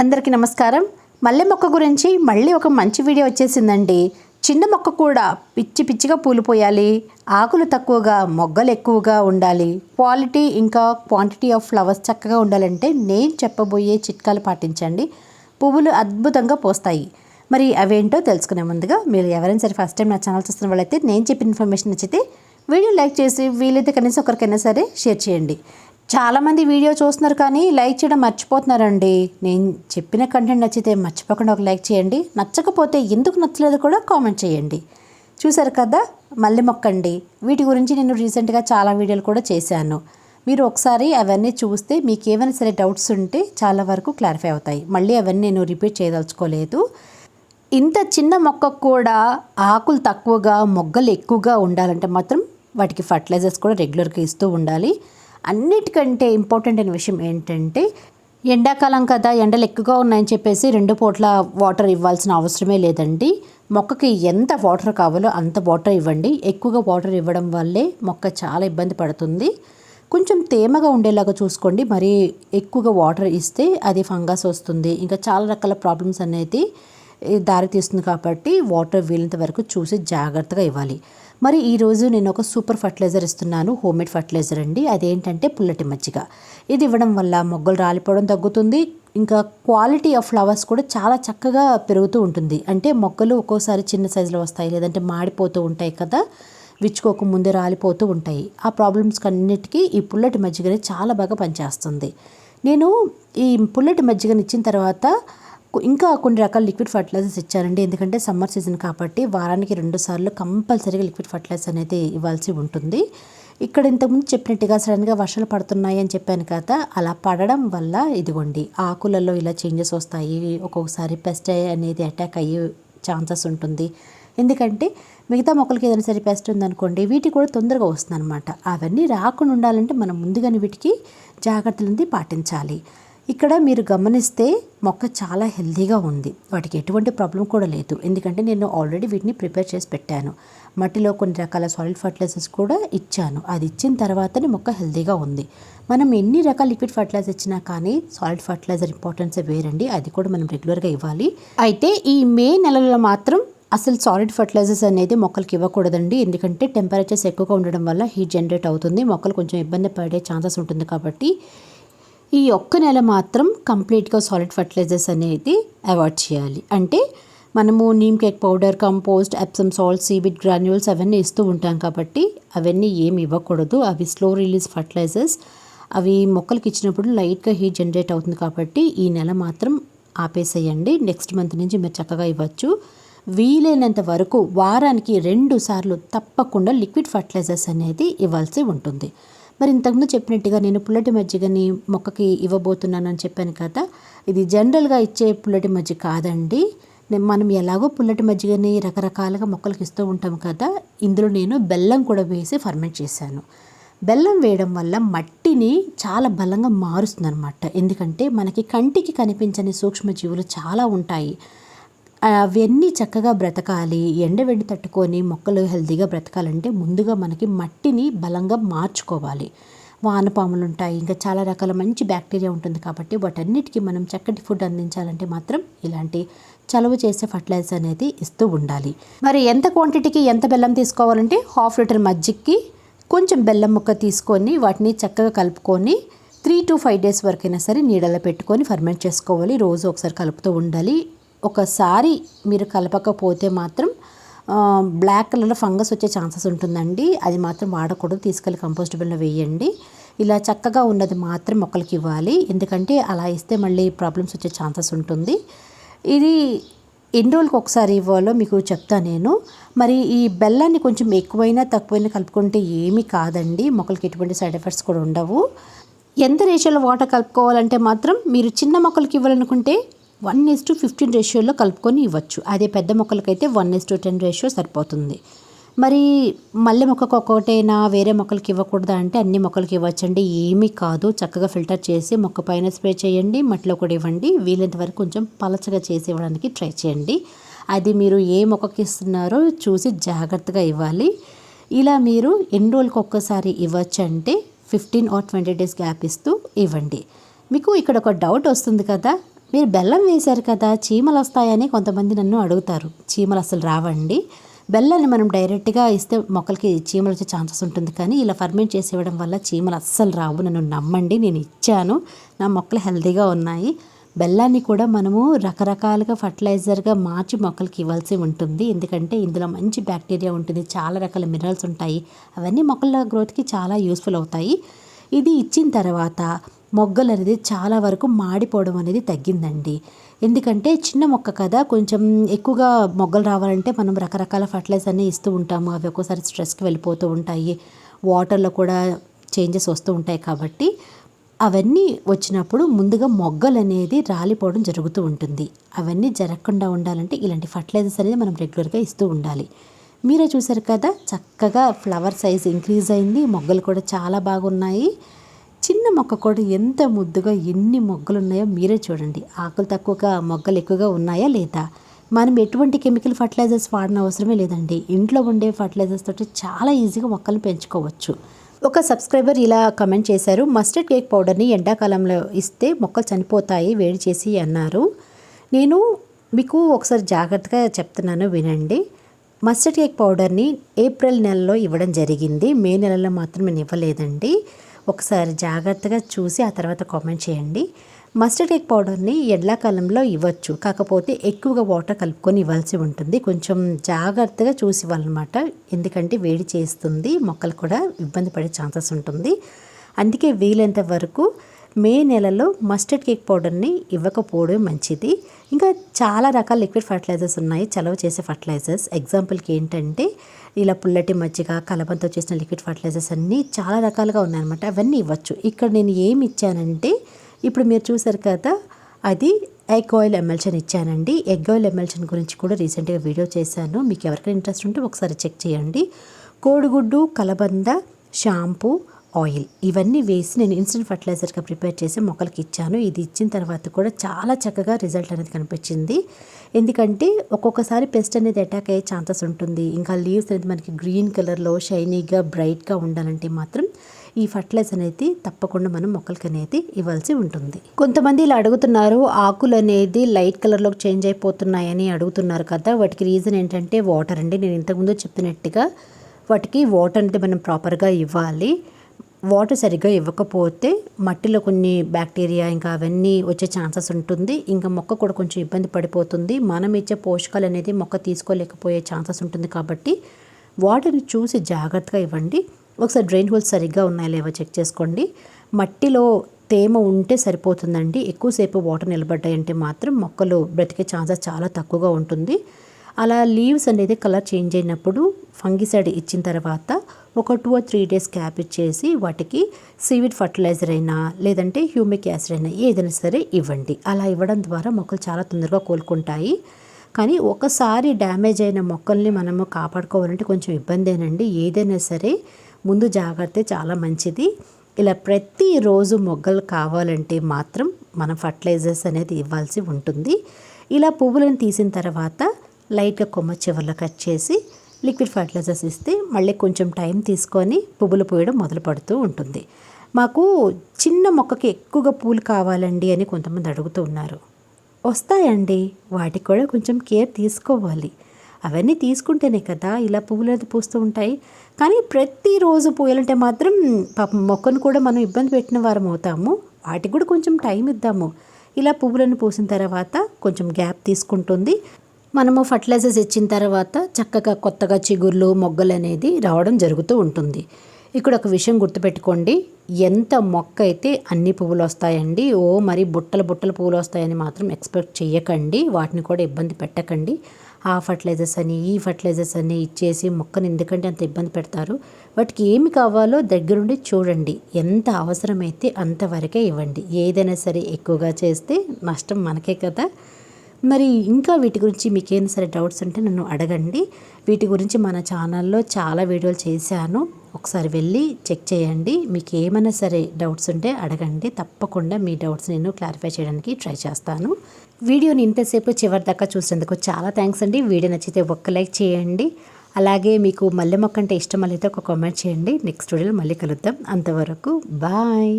అందరికీ నమస్కారం. మల్లె మొక్క గురించి మళ్ళీ ఒక మంచి వీడియో వచ్చేసిందండి. చిన్న మొక్క కూడా పిచ్చి పిచ్చిగా పూలు పోయాలి ఆకులు తక్కువగా మొగ్గలు ఎక్కువగా ఉండాలి. క్వాలిటీ ఇంకా క్వాంటిటీ ఆఫ్ ఫ్లవర్స్ చక్కగా ఉండాలంటే నేను చెప్పబోయే చిట్కాలు పాటించండి. పువ్వులు అద్భుతంగా పోస్తాయి. మరి అవేంటో తెలుసుకునే ముందుగా మీరు ఎవరైనా సరే ఫస్ట్ టైం నా ఛానల్ చూస్తున్న వాళ్ళైతే నేను చెప్పిన ఇన్ఫర్మేషన్ నచ్చితే వీడియో లైక్ చేసి వీలైతే కనీసం ఒకరికైనా సరే షేర్ చేయండి. చాలామంది వీడియో చూస్తున్నారు కానీ లైక్ చేయడం మర్చిపోతున్నారండి. నేను చెప్పిన కంటెంట్ నచ్చితే మర్చిపోకుండా ఒక లైక్ చేయండి. నచ్చకపోతే ఎందుకు నచ్చలేదు కూడా కామెంట్ చేయండి. చూసారు కదా మల్లె మొక్క అండి వీటి గురించి నేను రీసెంట్గా చాలా వీడియోలు కూడా చేశాను. మీరు ఒకసారి అవన్నీ చూస్తే మీకు ఏమైనా సరే డౌట్స్ ఉంటే చాలా వరకు క్లారిఫై అవుతాయి. మళ్ళీ అవన్నీ నేను రిపీట్ చేయదలుచుకోలేదు. ఇంత చిన్న మొక్కకు కూడా ఆకులు తక్కువగా మొగ్గలు ఎక్కువగా ఉండాలంటే మాత్రం వాటికి ఫర్టిలైజర్స్ కూడా రెగ్యులర్గా ఇస్తూ ఉండాలి. అన్నిటికంటే ఇంపార్టెంట్ అయిన విషయం ఏంటంటే ఎండాకాలం కదా ఎండలు ఎక్కువగా ఉన్నాయని చెప్పేసి రెండు పూట్ల వాటర్ ఇవ్వాల్సిన అవసరమే లేదండి. మొక్కకి ఎంత వాటర్ కావాలో అంత వాటర్ ఇవ్వండి. ఎక్కువగా వాటర్ ఇవ్వడం వల్లే మొక్క చాలా ఇబ్బంది పడుతుంది. కొంచెం తేమగా ఉండేలాగా చూసుకోండి. మరీ ఎక్కువగా వాటర్ ఇస్తే అది ఫంగస్ వస్తుంది. ఇంకా చాలా రకాల ప్రాబ్లమ్స్ అనేది దారి తీస్తుంది కాబట్టి వాటర్ వీలంత వరకు చూసి జాగ్రత్తగా ఇవ్వాలి. మరి ఈరోజు నేను ఒక సూపర్ ఫర్టిలైజర్ ఇస్తున్నాను హోమ్మేడ్ ఫర్టిలైజర్ అండి. అదేంటంటే పుల్లటి మజ్జిగ. ఇది ఇవ్వడం వల్ల మొగ్గలు రాలిపోవడం తగ్గుతుంది. ఇంకా క్వాలిటీ ఆఫ్ ఫ్లవర్స్ కూడా చాలా చక్కగా పెరుగుతూ ఉంటుంది. అంటే మొక్కలు ఒక్కోసారి చిన్న సైజులో వస్తాయి లేదంటే మాడిపోతూ ఉంటాయి కదా. విచ్చుకోక ముందే రాలిపోతూ ఉంటాయి. ఆ ప్రాబ్లమ్స్కి అన్నిటికీ ఈ పుల్లటి మజ్జిగని చాలా బాగా పనిచేస్తుంది. నేను ఈ పుల్లటి మజ్జిగని ఇచ్చిన తర్వాత ఇంకా కొన్ని రకాల లిక్విడ్ ఫర్టిలైజర్స్ ఇచ్చారండి. ఎందుకంటే సమ్మర్ సీజన్ కాబట్టి వారానికి రెండు సార్లు కంపల్సరీగా లిక్విడ్ ఫర్టిలైజర్స్ అనేది ఇవ్వాల్సి ఉంటుంది. ఇక్కడ ఇంతకుముందు చెప్పినట్టుగా సడన్గా వర్షాలు పడుతున్నాయి అని చెప్పాను కదా అలా పడడం వల్ల ఇదిగోండి ఆకులలో ఇలా చేంజెస్ వస్తాయి ఒక్కొక్కసారి పెస్ట్ అనేది అటాక్ అయ్యే ఛాన్సెస్ ఉంటుంది. ఎందుకంటే మిగతా మొక్కలకి ఏదైనా సరే పెస్ట్ ఉందనుకోండి వీటికి కూడా తొందరగా వస్తుంది అనమాట అవన్నీ రాకుండా ఉండాలంటే మనం ముందుగానే వీటికి జాగ్రత్తలు పాటించాలి. ఇక్కడ మీరు గమనిస్తే మొక్క చాలా హెల్దీగా ఉంది. వాటికి ఎటువంటి ప్రాబ్లం కూడా లేదు. ఎందుకంటే నేను ఆల్రెడీ వీటిని ప్రిపేర్ చేసి పెట్టాను. మట్టిలో కొన్ని రకాల సాలిడ్ ఫర్టిలైజర్స్ కూడా ఇచ్చాను. అది ఇచ్చిన తర్వాతనే మొక్క హెల్దీగా ఉంది. మనం ఎన్ని రకాల లిక్విడ్ ఫర్టిలైజర్ ఇచ్చినా కానీ సాలిడ్ ఫర్టిలైజర్ ఇంపార్టెన్స్ వేరండి. అది కూడా మనం రెగ్యులర్గా ఇవ్వాలి. అయితే ఈ మే నెలలో మాత్రం అసలు సాలిడ్ ఫర్టిలైజర్స్ అనేది మొక్కలకి ఇవ్వకూడదండి. ఎందుకంటే టెంపరేచర్స్ ఎక్కువగా ఉండడం వల్ల హీట్ జనరేట్ అవుతుంది. మొక్కలు కొంచెం ఇబ్బంది పడే ఛాన్సెస్ ఉంటుంది కాబట్టి ఈ ఒక్క నెల మాత్రం కంప్లీట్గా సాలిడ్ ఫర్టిలైజర్స్ అనేది అవాయిడ్ చేయాలి. అంటే మనము neem cake powder compost Epsom salt seaweed granules అవన్నీ ఇస్తూ ఉంటాం కాబట్టి అవన్నీ ఏమి ఇవ్వకూడదు. అవి స్లో రిలీజ్ ఫర్టిలైజర్స్ అవి మొక్కలకి ఇచ్చినప్పుడు లైట్గా హీట్ జనరేట్ అవుతుంది కాబట్టి ఈ నెల మాత్రం ఆపేసేయండి. నెక్స్ట్ మంత్ నుంచి మీరు చక్కగా ఇవ్వచ్చు. వీలైనంత వరకు వారానికి రెండు సార్లు తప్పకుండా లిక్విడ్ ఫర్టిలైజర్స్ అనేది ఇవ్వాల్సి ఉంటుంది. మరి ఇంతకుముందు చెప్పినట్టుగా నేను పుల్లటి మజ్జిగని మొక్కకి ఇవ్వబోతున్నానని చెప్పాను కదా ఇది జనరల్గా ఇచ్చే పుల్లటి మజ్జిగ కాదండి. మనం ఎలాగో పుల్లటి మజ్జిగని రకరకాలుగా మొక్కలకి ఇస్తూ ఉంటాం కదా ఇందులో నేను బెల్లం కూడా వేసి ఫర్మెంట్ చేశాను. బెల్లం వేయడం వల్ల మట్టిని చాలా బలంగా మారుస్తుంది అనమాట ఎందుకంటే మనకి కంటికి కనిపించని సూక్ష్మజీవులు చాలా ఉంటాయి. అవన్నీ చక్కగా బ్రతకాలి. ఎండవెండి తట్టుకొని మొక్కలు హెల్తీగా బ్రతకాలంటే ముందుగా మనకి మట్టిని బలంగా మార్చుకోవాలి. వానపాములు ఉంటాయి. ఇంకా చాలా రకాల మంచి బ్యాక్టీరియా ఉంటుంది కాబట్టి వాటన్నిటికీ మనం చక్కటి ఫుడ్ అందించాలంటే మాత్రం ఇలాంటి చలువ చేసే ఫర్టిలైజర్ అనేది ఇస్తూ ఉండాలి. మరి ఎంత క్వాంటిటీకి ఎంత బెల్లం తీసుకోవాలంటే హాఫ్ లీటర్ మజ్జిగకి కొంచెం బెల్లం ముక్క తీసుకొని వాటిని చక్కగా కలుపుకొని త్రీ టు ఫైవ్ డేస్ వరకైనా సరే నీడలో పెట్టుకొని ఫర్మెంట్ చేసుకోవాలి. రోజు ఒకసారి కలుపుతూ ఉండాలి. ఒకసారి మీరు కలపకపోతే మాత్రం బ్లాక్ కలర్లో ఫంగస్ వచ్చే ఛాన్సెస్ ఉంటుందండి. అది మాత్రం వాడకూడదు. తీసుకెళ్ళి కంపోస్టబుల్లో వేయండి. ఇలా చక్కగా ఉన్నది మాత్రం మొక్కలకి ఇవ్వాలి. ఎందుకంటే అలా ఇస్తే మళ్ళీ ప్రాబ్లమ్స్ వచ్చే ఛాన్సెస్ ఉంటుంది. ఇది ఎన్ని రోజులకు ఒకసారి ఇవ్వాలో మీకు చెప్తా నేను. మరి ఈ బెల్లాన్ని కొంచెం ఎక్కువైనా తక్కువైనా కలుపుకుంటే ఏమీ కాదండి. మొక్కలకి ఎటువంటి సైడ్ ఎఫెక్ట్స్ కూడా ఉండవు. ఎంత రేషియోలో వాటర్ కలుపుకోవాలంటే మాత్రం మీరు చిన్న మొక్కలకి ఇవ్వాలనుకుంటే వన్ ఇస్ టు ఫిఫ్టీన్ రేషియోలో కలుపుకొని ఇవ్వచ్చు. అదే పెద్ద మొక్కలకైతే one is to ten ratio సరిపోతుంది. మరి మల్లె మొక్కకు ఒక్కటైనా వేరే మొక్కలకి ఇవ్వకూడదా అంటే అన్ని మొక్కలకి ఇవ్వచ్చండి. ఏమీ కాదు. చక్కగా ఫిల్టర్ చేసి మొక్క పైన స్ప్రే చేయండి. మట్టిలో కూడా ఇవ్వండి. వీలైనంత వరకు కొంచెం పలచగా చేసి ఇవ్వడానికి ట్రై చేయండి. అది మీరు ఏ మొక్కకి ఇస్తున్నారో చూసి జాగ్రత్తగా ఇవ్వాలి. ఇలా మీరు ఎన్ని రోజులకు ఒక్కసారి ఇవ్వచ్చంటే fifteen or twenty days gap ఇస్తూ ఇవ్వండి. మీకు ఇక్కడ ఒక డౌట్ వస్తుంది కదా? మీరు బెల్లం వేశారు కదా చీమలు వస్తాయని కొంతమంది నన్ను అడుగుతారు. చీమలు అసలు రావండి. బెల్లాన్ని మనం డైరెక్ట్గా ఇస్తే మొక్కలకి చీమలు వచ్చే ఛాన్సెస్ ఉంటుంది. కానీ ఇలా ఫర్మెంట్ చేసి ఇవ్వడం వల్ల చీమలు అస్సలు రావు. నన్ను నమ్మండి నేను ఇచ్చాను. నా మొక్కలు హెల్తీగా ఉన్నాయి. బెల్లాన్ని కూడా మనము రకరకాలుగా ఫర్టిలైజర్గా మార్చి మొక్కలకి ఇవ్వాల్సి ఉంటుంది. ఎందుకంటే ఇందులో మంచి బ్యాక్టీరియా ఉంటుంది. చాలా రకాల మినరల్స్ ఉంటాయి. అవన్నీ మొక్కల గ్రోత్కి చాలా యూస్ఫుల్ అవుతాయి. ఇది ఇచ్చిన తర్వాత మొగ్గలు అనేది చాలా వరకు మాడిపోవడం అనేది తగ్గిందండి. ఎందుకంటే చిన్న మొక్క కదా కొంచెం ఎక్కువగా మొగ్గలు రావాలంటే మనం రకరకాల ఫర్టిలైజర్ని ఇస్తూ ఉంటాము. అవి ఒక్కోసారి స్ట్రెస్కి వెళ్ళిపోతూ ఉంటాయి. వాటర్లో కూడా చేంజెస్ వస్తూ ఉంటాయి కాబట్టి అవన్నీ వచ్చినప్పుడు ముందుగా మొగ్గలు అనేది రాలిపోవడం జరుగుతూ ఉంటుంది. అవన్నీ జరగకుండా ఉండాలంటే ఇలాంటి ఫర్టిలైజర్స్ అనేది మనం రెగ్యులర్గా ఇస్తూ ఉండాలి. మీరే చూసారు కదా చక్కగా ఫ్లవర్ సైజ్ ఇంక్రీజ్ అయింది. మొగ్గలు కూడా చాలా బాగున్నాయి. చిన్న మొక్క కూడా ఎంత ముద్దుగా ఎన్ని మొగ్గలు ఉన్నాయో మీరే చూడండి. ఆకులు తక్కువగా మొగ్గలు ఎక్కువగా ఉన్నాయా లేదా? మనం ఎటువంటి కెమికల్ ఫర్టిలైజర్స్ వాడిన అవసరమే లేదండి. ఇంట్లో ఉండే ఫర్టిలైజర్స్ తోటి చాలా ఈజీగా మొక్కలు పెంచుకోవచ్చు. ఒక సబ్స్క్రైబర్ ఇలా కమెంట్ చేశారు. మస్టర్డ్ కేక్ పౌడర్ని ఎండాకాలంలో ఇస్తే మొక్కలు చనిపోతాయి వేడి చేసి అన్నారు. నేను మీకు ఒకసారి జాగ్రత్తగా చెప్తున్నాను వినండి. మస్టర్డ్ కేక్ పౌడర్ని ఏప్రిల్ నెలలో ఇవ్వడం జరిగింది. మే నెలలో మాత్రం నేను ఇవ్వలేదండి. ఒకసారి జాగ్రత్తగా చూసి ఆ తర్వాత కామెంట్ చేయండి. మస్టర్డ్ ఎగ్ పౌడర్ని ఎండాకాలంలో ఇవ్వచ్చు. కాకపోతే ఎక్కువగా వాటర్ కలుపుకొని ఇవ్వాల్సి ఉంటుంది. కొంచెం జాగ్రత్తగా చూసి ఇవ్వాలన్నమాట. ఎందుకంటే వేడి చేస్తుంది. మొక్కలు కూడా ఇబ్బంది పడే ఛాన్సెస్ ఉంటుంది. అందుకే వీలైనంత వరకు మే నెలలో మస్టర్డ్ కేక్ పౌడర్ని ఇవ్వకపోవడం మంచిది. ఇంకా చాలా రకాల లిక్విడ్ ఫర్టిలైజర్స్ ఉన్నాయి. చలవ చేసే ఫర్టిలైజర్స్. ఎగ్జాంపుల్కి ఏంటంటే ఇలా పుల్లటి మజ్జిగ కలబంతో చేసిన లిక్విడ్ ఫర్టిలైజర్స్ అన్నీ చాలా రకాలుగా ఉన్నాయన్నమాట. అవన్నీ ఇవ్వచ్చు. ఇక్కడ నేను ఏమి ఇచ్చానంటే ఇప్పుడు మీరు చూసారు కదా అది ఎగ్ ఆయిల్ ఎమ్మెల్షన్ ఇచ్చానండి. ఎగ్ ఆయిల్ ఎమ్మెల్షన్ గురించి కూడా రీసెంట్గా వీడియో చేశాను. మీకు ఎవరికైనా ఇంట్రెస్ట్ ఉంటే ఒకసారి చెక్ చేయండి. కోడిగుడ్డు కలబంద షాంపూ ఆయిల్. ఇవన్నీ వేసి నేను ఇన్స్టెంట్ ఫర్టిలైజర్గా ప్రిపేర్ చేసి మొక్కలకి ఇచ్చాను. ఇది ఇచ్చిన తర్వాత కూడా చాలా చక్కగా రిజల్ట్ అనేది కనిపించింది. ఎందుకంటే ఒక్కొక్కసారి పెస్ట్ అనేది అటాక్ అయ్యే ఛాన్సెస్ ఉంటుంది. ఇంకా లీవ్స్ అనేది మనకి గ్రీన్ కలర్లో షైనీగా బ్రైట్గా ఉండాలంటే మాత్రం ఈ ఫర్టిలైజర్ అనేది తప్పకుండా మనం మొక్కలకి అనేది ఇవ్వాల్సి ఉంటుంది. కొంతమంది ఇలా అడుగుతున్నారు ఆకులు అనేది లైట్ కలర్లోకి చేంజ్ అయిపోతున్నాయని అడుగుతున్నారు కదా. వాటికి రీజన్ ఏంటంటే వాటర్ అండి. నేను ఇంతకుముందు చెప్పినట్టుగా వాటికి వాటర్ అనేది మనం ప్రాపర్గా ఇవ్వాలి. వాటర్ సరిగ్గా ఇవ్వకపోతే మట్టిలో కొన్ని బ్యాక్టీరియా ఇంకా అవన్నీ వచ్చే ఛాన్సెస్ ఉంటుంది. ఇంకా మొక్క కూడా కొంచెం ఇబ్బంది పడిపోతుంది. మనం ఇచ్చే పోషకాలు అనేది మొక్క తీసుకోలేకపోయే ఛాన్సెస్ ఉంటుంది కాబట్టి వాటర్ని చూసి జాగ్రత్తగా ఇవ్వండి. ఒకసారి డ్రైన్ హోల్స్ సరిగ్గా ఉన్నాయా లేవో చెక్ చేసుకోండి. మట్టిలో తేమ ఉంటే సరిపోతుందండి. ఎక్కువసేపు వాటర్ నిలబడ్డాయంటే మాత్రం మొక్కలు బ్రతికే ఛాన్సెస్ చాలా తక్కువగా ఉంటుంది. అలా లీవ్స్ అనేది కలర్ చేంజ్ అయినప్పుడు ఫంగిసైడ్ ఇచ్చిన తర్వాత ఒక two or three days gap ఇచ్చేసి వాటికి సీవిడ్ ఫర్టిలైజర్ అయినా లేదంటే హ్యూమిక్ యాసిడ్ అయినా ఏదైనా సరే ఇవ్వండి. అలా ఇవ్వడం ద్వారా మొక్కలు చాలా తొందరగా కోలుకుంటాయి. కానీ ఒకసారి డ్యామేజ్ అయిన మొక్కల్ని మనము కాపాడుకోవాలంటే కొంచెం ఇబ్బందేనండి ఏదైనా సరే ముందు జాగ్రత్త చాలా మంచిది. ఇలా ప్రతిరోజు మొగ్గలు కావాలంటే మాత్రం మనం ఫర్టిలైజర్స్ అనేది ఇవ్వాల్సి ఉంటుంది. ఇలా పువ్వులను తీసిన తర్వాత లైట్గా కొమ్మ చివర్లో కట్ చేసి లిక్విడ్ ఫర్టిలైజర్స్ ఇస్తే మళ్ళీ కొంచెం టైం తీసుకొని పువ్వులు పోయడం మొదలు పడుతూ ఉంటుంది. మాకు చిన్న మొక్కకి ఎక్కువగా పూలు కావాలండి అని కొంతమంది అడుగుతూ ఉన్నారు. వస్తాయండి వాటికి కూడా కొంచెం కేర్ తీసుకోవాలి. అవన్నీ తీసుకుంటేనే కదా ఇలా పువ్వులు పూస్తూ ఉంటాయి. కానీ ప్రతిరోజు పూయాలంటే మాత్రం పాపం మొక్కను కూడా మనం ఇబ్బంది పెట్టిన వారం అవుతాము. వాటికి కూడా కొంచెం టైం ఇద్దాము. ఇలా పువ్వులను పూసిన తర్వాత కొంచెం గ్యాప్ తీసుకుంటుంది. మనము ఫర్టిలైజర్స్ ఇచ్చిన తర్వాత చక్కగా కొత్తగా చిగుర్లు మొగ్గలు అనేది రావడం జరుగుతూ ఉంటుంది. ఇక్కడ ఒక విషయం గుర్తుపెట్టుకోండి. ఎంత మొక్క అయితే అన్ని పువ్వులు వస్తాయండి ఓ మరి బుట్టలు బుట్టలు పువ్వులు వస్తాయని మాత్రం ఎక్స్పెక్ట్ చేయకండి వాటిని కూడా ఇబ్బంది పెట్టకండి. ఆ ఫర్టిలైజర్స్ అని ఈ ఫర్టిలైజర్స్ అని ఇచ్చేసి మొక్కను ఎందుకంటే అంత ఇబ్బంది పెడతారు. వాటికి ఏమి కావాలో దగ్గరుండి చూడండి. ఎంత అవసరమైతే అంతవరకే ఇవ్వండి. ఏదైనా సరే ఎక్కువగా చేస్తే నష్టం మనకే కదా. మరి ఇంకా వీటి గురించి మీకేమైనా సరే డౌట్స్ ఉంటే నన్ను అడగండి. వీటి గురించి మన ఛానల్లో చాలా వీడియోలు చేశాను. ఒకసారి వెళ్ళి చెక్ చేయండి. మీకు ఏమైనా సరే డౌట్స్ ఉంటే అడగండి. తప్పకుండా మీ డౌట్స్ నేను క్లారిఫై చేయడానికి ట్రై చేస్తాను. వీడియోని ఇంతసేపు చివరి దాకా చూసినందుకు చాలా థ్యాంక్స్ అండి. వీడియో నచ్చితే ఒక్క లైక్ చేయండి. అలాగే మీకు మల్లె మొక్క అంటే ఇష్టం అయితే ఒక కామెంట్ చేయండి. నెక్స్ట్ వీడియోలో మళ్ళీ కలుద్దాం. అంతవరకు బాయ్.